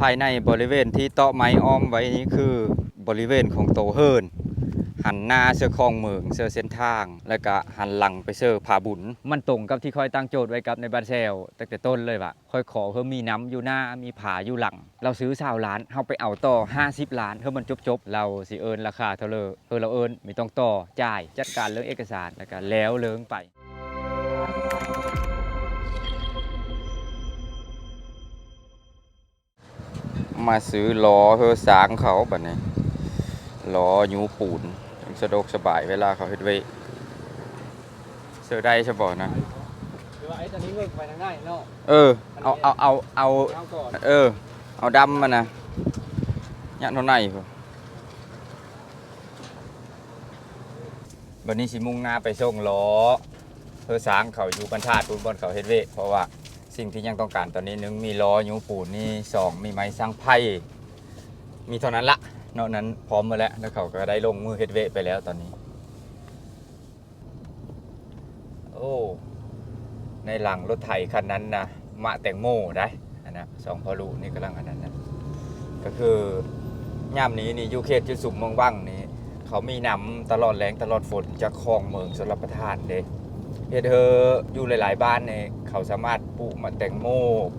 ภายในบริเวณที่เตาะไม้อ้อมไว้นี้คือบริเวณของโตเฮิรนหันหน้าเสื้อคลองเมืองเสื้อเส้นทาง แล้วก็หันหลังไปเสื้อผาบุญ มันตรงกับที่ค่อยตั้งโจทย์ไว้กับในบ้านแซวตั้งแต่ต้นเลยว่าค่อยขอเพิ่มมีน้ำอยู่หน้ามีผาอยู่หลัง เราซื้อสาวล้านเราไปเอาต่อ 50 ล้านเพื่อมันจบๆเราสิเอินราคาเท่าเลยเออเราเอินไม่ต้องต่อจ่ายจัดการเรื่องเอกสารแล้วก็แล้วเลิงไป มาซื้อล้อเพื่อสร้างเขาบัดนี้ล้อยูปูนสะดวกสบายเวลาเขาเฮ็ดไว้เสื้อได้ใช่บ่นะคือว่าไอ้ตอนนี้เวิร์กไปทางได้เนาะเออเอาเอาเอาเอาเอาก่อนเออ เอาดำมานะยันเท่าไหร่พุ่นวันนี้สิมุ่งหน้าไปส่งล้อเพื่อสร้างเขาอยู่บรรทัดปูนบนเขาเฮ็ดเวยเพราะว่า สิ่งที่ยังต้องการตอนนี้หนึ่งมีล้อยูปูนนี่สองมีไม้สร้างไผ่มีเท่านั้นละนอกนั้นพร้อมมาแล้วแล้วเขาก็ได้ลงมือเฮดเวไปแล้วตอนนี้ โอ้ในหลังรถไถคันนั้นนะมะแตงโมได้อันนะสองพอลูนี่กำลังอันนั้นนะก็คือย่ามนี้นี่ยูเขตจุดสุ่มเมืองว่างนี่เขามีน้ำตลอดแรงตลอดฝนจากคลองเมืองสลับประทานเด้ เฮ็ดเธออยู่หลาย ๆ บ้านเนี่ยเขาสามารถปลูกมะแตงโม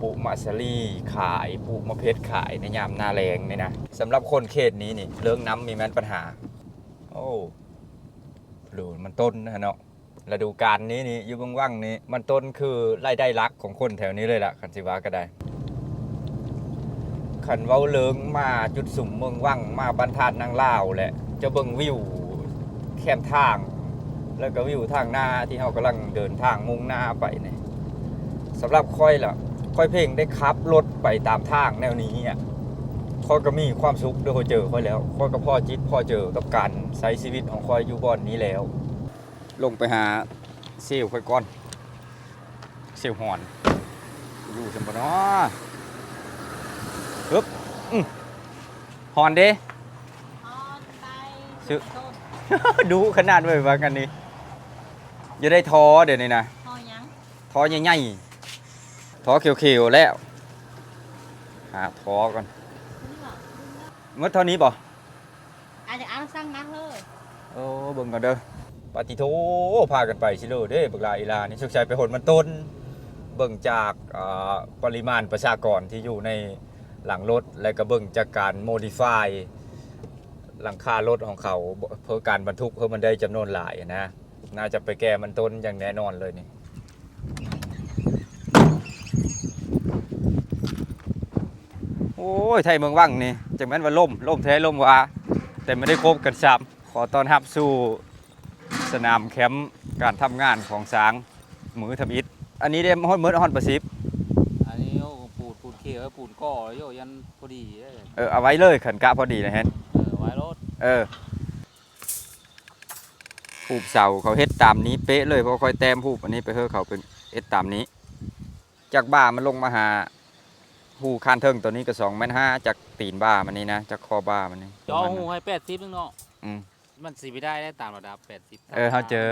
ปลูกมะสลีขายปลูกมะเพชรขายในยามหน้าแรงเนี่ยนะสำหรับคนเขตนี้นี่เรื่องน้ำมีแม้นปัญหา โอ้ดูมันต้นนะเนาะฤดูกาลนี้นี่อยู่เบางว่างนี้ มันต้นคือรายได้หลักของคนแถวนี้เลยล่ะคันสิว่าก็ได้ขันเว้าเลิงมาจุดสุ่มเมืองว่างมาบรรทัดนางล่าวแหละจะเบิ่งวิวแคมทาง แล้วก็วิวทางหน้าที่เรากำลังเดินทางมุ่งหน้าไปเนี่ยสำหรับค่อยล่ะค่อยเพลงได้ขับรถไปตามทางแนวนี้อะค่อยก็มีความสุขด้วยค่อยเจอค่อยแล้วค่อยก็พ่อจิตพ่อเจอกับการใช้ชีวิตของค่อยอยู่บ่อนนี้แล้ว ลงไปหาเซลล์ค่อยก่อนเซลล์หอน อยู่จังบ่เนาะฮึบอื้อหอนเด้ออนไปซื้อต้นดูขนาดไว้ว่ากันนี่ อย่าได้ท้อเดี๋ยวนี้นะพอยังท้อใหญ่ๆท้อเขียวๆแล้ว หาท้อก่อนนี่เหรอเมื่อเท่านี้บ่อาจจะเอาสั่งนักเลยโอ้เบิ่งกันเด้อปาติโทพากันไปสิโลเด้บักลาอีลานี่สุกชัยไปหนมันต้น เบิ่งจากอ่าปริมาณประชากรที่อยู่ในหลังรถ และก็เบิ่งจากการโมดิฟายหลังคารถของเขาเพื่อการบรรทุกเพื่อมันได้จำนวนหลายนะ น่าจะไปแก้มันต้นอย่างแน่นอนเลยนี่โอ้ยไทยเมืองว่างนี่จังแม่นว่าล่มล่มแท้ล่มว่าแต่ไม่ได้คบกันซ้ำขอต้อนรับสู่สนามแคมป์การทำงานของสางมือทำอิฐอันนี้ได้ฮอดเมิดฮอดประสิบอันนี้โอ้ปูดปูดเขียวปูดก่อโยยันพอดีเด้อเออเอาไว้เลยขันกะพอดีนะฮะเออไว้รถเออ ผูกเสาเขาเฮ็ดตามนี้เป๊ะเลยเพราะค่อยแต้มผูกอันนี้ไปเฮอเขาเป็นเฮ็ดตามนี้ จากบ่ามันลงมาหาหูคานเทิงตัวนี้ก็สองแม่นห้าจากตีนบ่ามันนี่นะจากคอบ่ามันนี่จอหูให้แปดสิบนึงเนาะอืมมันสีไม่ได้ได้ตามระดับแปดสิบเออเขาเจอ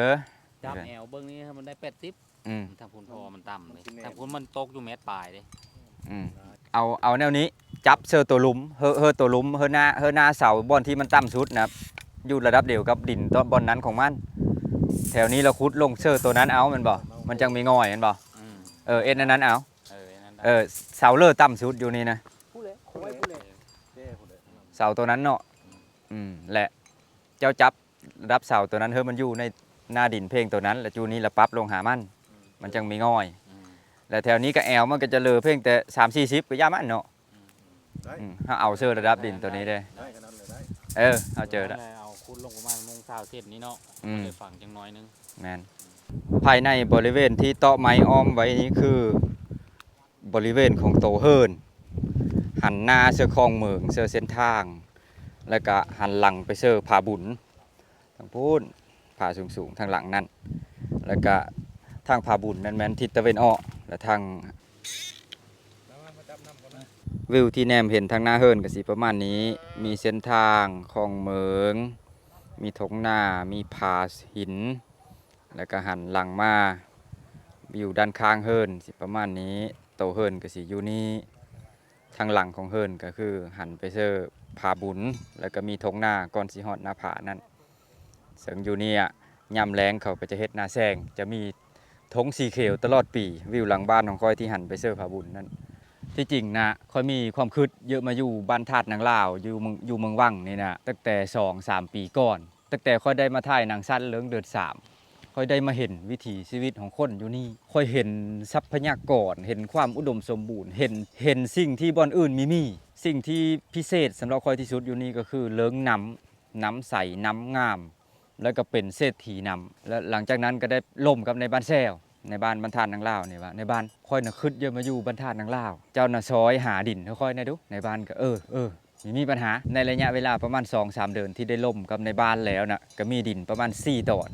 จับแอวเบิ้งนี้ให้มันได้แปดสิบอืมทางพุนพอมันต่ำเลยทางพุนมันตกอยู่เมตรปลายเลยอืมเอาเอาแนวนี้จับเซอร์ตัวหลุมเฮอเฮอตัวหลุมเฮอหน้าเฮอหน้าเสาบอนที่มันต่ำสุดนะครับ อยู่ระดับเดียวกับดินต้นบอนนั้นของมัน แถวนี้เราคุดลงเซอร์ตัวนั้นเอามันบ่ มันจังมีง่อยมันบ่อืมเออเอ็นอันนั้นเอาเออนั่นได้เออเสาเลอร์ต่ำสุดอยู่นี่นะพูดเลยเอาไว้พูดเลยเสาตัวนั้นเนาะอืมแหละเจ้าจับระดับเสาตัวนั้นเฮอมันอยู่ในหน้าดินเพลงตัวนั้น แล้วจูนี้ละปรับลงหามัน มันจังมีง่อยอืมแล้วแถวนี้ก็แอลมันก็จะเลอเพลงแต่สามสี่สิบก็ย่ามันเนาะได้อืมถ้าเอาเซอร์ระดับดินตัวนี้ได้ได้ขนาดเลยได้ เออเอาเจอแล้ว เอาคุณลงประมาณโมงเช้าเสร็จนี้เนาะอืม เลยฝังจังน้อยนึงแมนภายในบริเวณที่เตาะไม้อ้อมไว้นี้คือบริเวณของโตเฮิรนหันหน้าเสื้อคลองเมืองเสื้อเส้นทาง แล้วก็หันหลังไปเสื้อผาบุญทางพูนผาสูงๆทางหลังนั่นแล้วก็ทางผาบุญนั่นแมนทิศตะเวนออกและทางวิวที่แนมเห็นทางหน้าเฮิรนก็สิประมาณนี้ มีเส้นทางคลองเมือง มีทงหน้ามีผาหิน แล้วก็หันหลังมาอยู่ด้านข้างเฮิรนสิประมาณนี้โตเฮิรนก็สิอยู่นี่ทางหลังของเฮิรนก็คือหันไปเซอร์ผาบุญแล้วก็มีทงหน้าก่อนสิฮอดหน้าผานั่นซึ่งอยู่เนี่ยยามแรงเขาก็จะเฮ็ดนาแซงจะมีธงสีเขียวตลอดปี วิวหลังบ้านของค่อยที่หันไปเซอร์ผาบุญนั่น ที่จริงนะค่อยมีความคิดเยอะมาอยู่บ้านธาตุนางลาวอยู่เมืองอยู่เมืองวังนี่นะตั้งแต่สองสามปีก่อน ตั้งแต่ค่อยได้มาถ่ายหนังสั้นเรื่องเดือดสามค่อยได้มาเห็นวิถีชีวิตของคนอยู่นี่ค่อยเห็นทรัพยากรเห็นความอุดมสมบูรณ์ เห็นเห็นสิ่งที่บ่อนอื่นมีมีสิ่งที่พิเศษสำหรับค่อยที่สุดอยู่นี่ก็คือเลิงน้ำน้ำใสน้ำงาม แล้วก็เป็นเศรษฐีน้ำแล้วหลังจากนั้นก็ได้ล่มกับในบ้านแซว ในบ้านบรรทานนางลาวนี่ว่าในบ้านค่อยน่ะคึดเยอะมาอยู่บรรทานนางลาว เจ้าน่ะซอยหาดินค่อยๆนะดูในบ้านก็เออเออมีมีปัญหาในระยะเวลาประมาณ 2-3 เดือนที่ได้ล่มกับในบ้านแล้วน่ะก็มีดินประมาณ 4 ตอน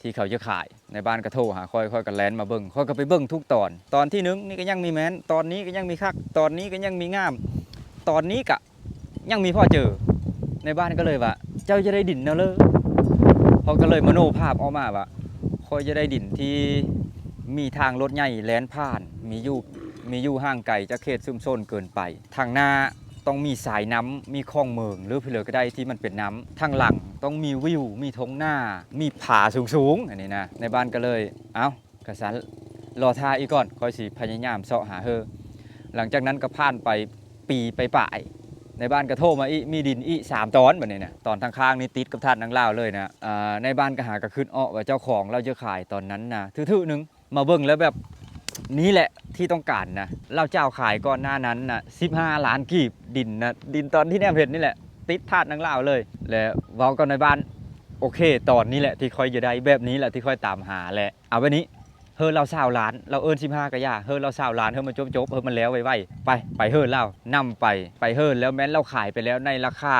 ที่เขาจะขายในบ้านก็โทรหาค่อยค่อยก็แลนมาเบิ้งค่อยก็ไปเบิ้งทุกตอน ตอนที่หนึ่งนี่ก็ยังมีแม้นตอนนี้ก็ยังมีคักตอนนี้ก็ยังมีงาม ตอนนี้ก็ยังมีพ่อเจอ ในบ้านก็เลยว่า เจ้าจะได้ดินเนาะเลยพอก็เลยมโนภาพออกมาว่าค่อยจะได้ดินที่ มีทางรถใหญ่แล่นผ่าน มีอยู่มีอยู่ห่างไกลจากเขตซุมโซนเกินไป ทางหน้าต้องมีสายน้ำมีคลองเมือง หรือเพลือก็ได้ที่มันเป็นน้ำทางหลังต้องมีวิว มีทงหน้า มีผาสูงๆอันนี้นะ ในบ้านก็เลย เอ้ากระสันรอท่าอีกก่อนคอยสิพยายามเสาะหาเฮอหลังจากนั้นก็ผ่านไปปีไปป่ายในบ้านก็โทมาอีมีดินอีสามตอนแบบนี้เนี่ยตอนทางข้างนี่ติดกับท่านนางเล่าเลยนะในบ้านก็หากระขึ้นอ้อว่าเจ้าของเราจะขายตอนนั้นนะทื่อๆหนึ่ง มาเบิ่งแล้วแบบนี้แหละที่ต้องการนะเราเจ้าขายก่อนหน้านั้นนะ15 ล้านกีบดินนะดินตอนที่แนมเห็นนี่แหละ ติดทาดนางลาวเลย แล้วเว้ากันในบ้านโอเค ตอนนี้แหละที่ค่อยจะได้แบบนี้แหละที่ค่อยตามหาแหละเอาไว้นี้เฮ้อเราสาวล้าน เราเอิญสิบห้ากะยาเฮ้อเราสาวล้านเฮ้อมันจบจบๆเฮ้อมันแล้วไวๆไปไปเฮ้อเรานำไปไปเฮ้อแล้วแม้นเราขายไปแล้วในราคา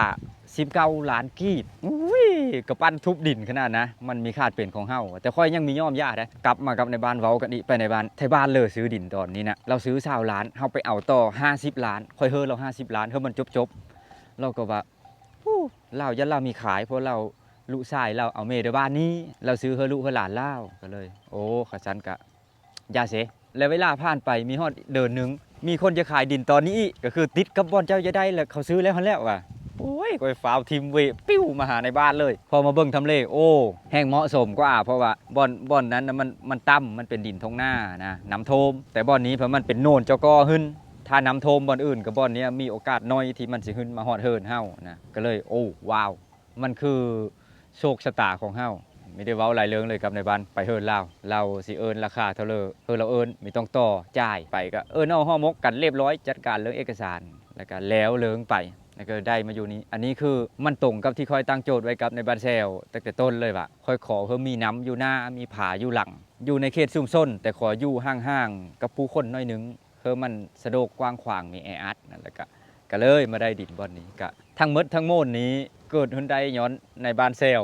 19ล้านกีบอุ้ยกระปั้นทุบดินขนาดนะ มันมีค่าเป็นของเฮาแต่ค่อยยังมีย่อมยาได้กลับมากับในบ้านเว้ากันอีกไปในบ้านไทยบ้านเลยซื้อดินตอนนี้นะเราซื้อสาวล้านเฮาไปเอาต่อ50ล้าน ค่อยเฮ้อเรา50ล้านเฮ้อมันจบจบเราก็ว่าเรายันเรามีขายเพราะเราลูกชายเราเอาเมเดบ้านนี้ เราซื้อเฮอลูกเฮอหลานเล่าก็เลย โอ้ขจันกะยาเสแล้วเวลาผ่านไปมีฮอดเดินหนึงมีคนจะขายดินตอนนี้ก็คือติดกับบอนเจ้าจะได้แล้วเขาซื้อแล้วเขาแล้วว่ะ ยก็ไปฟาวทีมเวปิ้วมาหาในบ้านเลย พอมาเบิ่งทำเลโอ้แห้งเหมาะสมกว่าเพราะว่าบอนบอนนั้นนะมันมันต่ำมันเป็นดินทงหน้านะน้ำโทม แต่บอนนี้เพราะมันเป็นโนนเจ้าก็หึ้นถ้าน้ำโทมบอนอื่นกับบอนนี้มีโอกาสน้อยที่มันสิขึ้นมาฮอดเฮินเฮานะก็เลยโอ้ว้าว มันคือโชคชะตาของเฮาไม่ได้เว้าหลายเรื่องเลยครับในบ้านไปเฮินเล่าเราสิเอิญราคาเท่าเลยเฮินเราเอิญไม่ต้องต่อจ่ายไปก็เอิญเอาห่อมกกันเรียบร้อยจัดการเรื่องเอกสารแล้วก็แล้วเลิงไป แล้วก็ได้มาอยู่นี้ อันนี้คือมันตรงกับที่ค่อยตั้งโจทย์ไว้กับในบ้านแซวตั้งแต่ต้นเลยว่าค่อยขอเพิ่มมีน้ำอยู่หน้ามีผาอยู่หลัง อยู่ในเขตซุมซ่นแต่ขออยู่ห่างๆกับผู้คนน้อยนึงเพื่อมันสะดวกกว้างขวางมีแออัดนั่นแหละก็ก็เลยมาได้ดินบอนนี้ก็ทั้งมดทั้งโมนนี้เกิดขึ้นได้ย้อนในบ้านเซล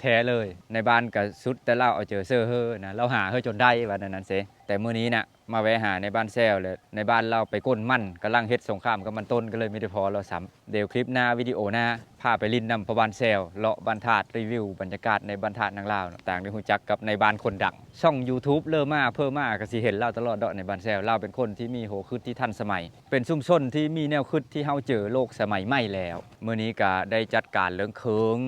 แท้ๆเลย ในบ้านก็สุดแต่เราเอาเจอเซอร์เฮอนะเราหาเฮอจนได้ว่านั้นนั้นเสแต่มื้อนี้น่ะ มาแวะหาในบ้านเซลเลยในบ้านเราไปก้นมั่นกำลังเฮ็ดสงครามกับมันต้นก็เลยไม่ได้พอเราซ้ำเดี๋ยวคลิปหน้าวิดีโอหน้าพาไปลินนำพระบ้านเซลเลาะบ้านธาตุรีวิวบรรยากาศในบ้านธาตุนางลาวต่างได้ฮู้จักกับในบ้านคนดัง ช่อง YouTube เริ่มมาเพิ่มมาก็สิเห็นเราตลอดเดาะในบ้านแซวเราเป็นคนที่มีโหคิดที่ทันสมัย เป็นซุ่มซ่นที่มีแนวคิดที่เฮาเจอโลกสมัยใหม่แล้วมื้อนี้ก็ได้จัดการเรื่องเคิง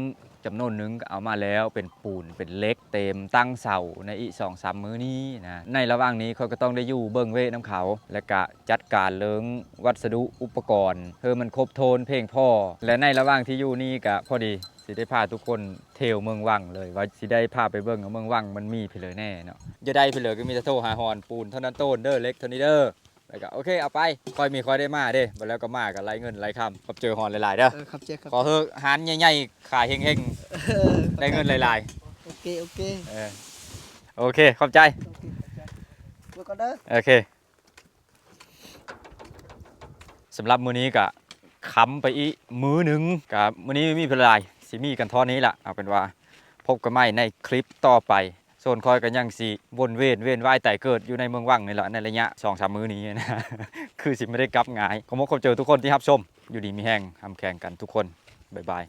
จำนวนหนึงก็เอามาแล้วเป็นปูนเป็นเล็กเต็มตั้งเสาในอีสองสามมื้อนี้นะในระหว่างนี้เขาก็ต้องได้อยู่เบิ่งเวน้ำเขา และก็จัดการเรื่องวัสดุอุปกรณ์เพื่อมันครบโทนเพลงพ่อ และในระหว่างที่อยู่นี่ก็พอดีสิได้พาทุกคนเที่ยวเมืองวังเลยว่าสิได้พาไปเบิ่งเมืองวังมันมีเพลอแน่เนาะจะได้เพลอก็มีแต่โทรหาฮอนปูนเท่านั้นโต้นเด้อเล็กเท่านี้เด้อ แล้วก็โอเคเอาไปค่อยมีค่อยได้มาเด้บัดแล้วก็มากันไล่เงินไล่คำขอบเจอฮอนหลายๆเด้อเออครับเจ๊ครับ ขอเฮอะหานใหญ่ๆขายเฮงเออๆได้เงินหลายโอเค โอเคๆเออโอเคขอบใจ โอเคขอบใจไว้ก่อนเด้อ โอเคสำหรับมื้อนี้ก็ค้ำไปอีกมื้อหนึงกับมื้อนี้ไม่มีเพนไรสิมีกันเท่อนี้ล่ะเอาเป็นว่า พบกันใหม่ในคลิปต่อไป โซนคอยกันยังสิวนเวนเวนว่ายแต่เกิดอยู่ในเมืองว่างนี่แหละในระยะสองสามมื้อนี้นะ คือสิไม่ได้กลับงายขอมกขอบเจอทุกคนที่รับชม อยู่ดีมีแห้งทำแข่งกันทุกคน บ๊ายบาย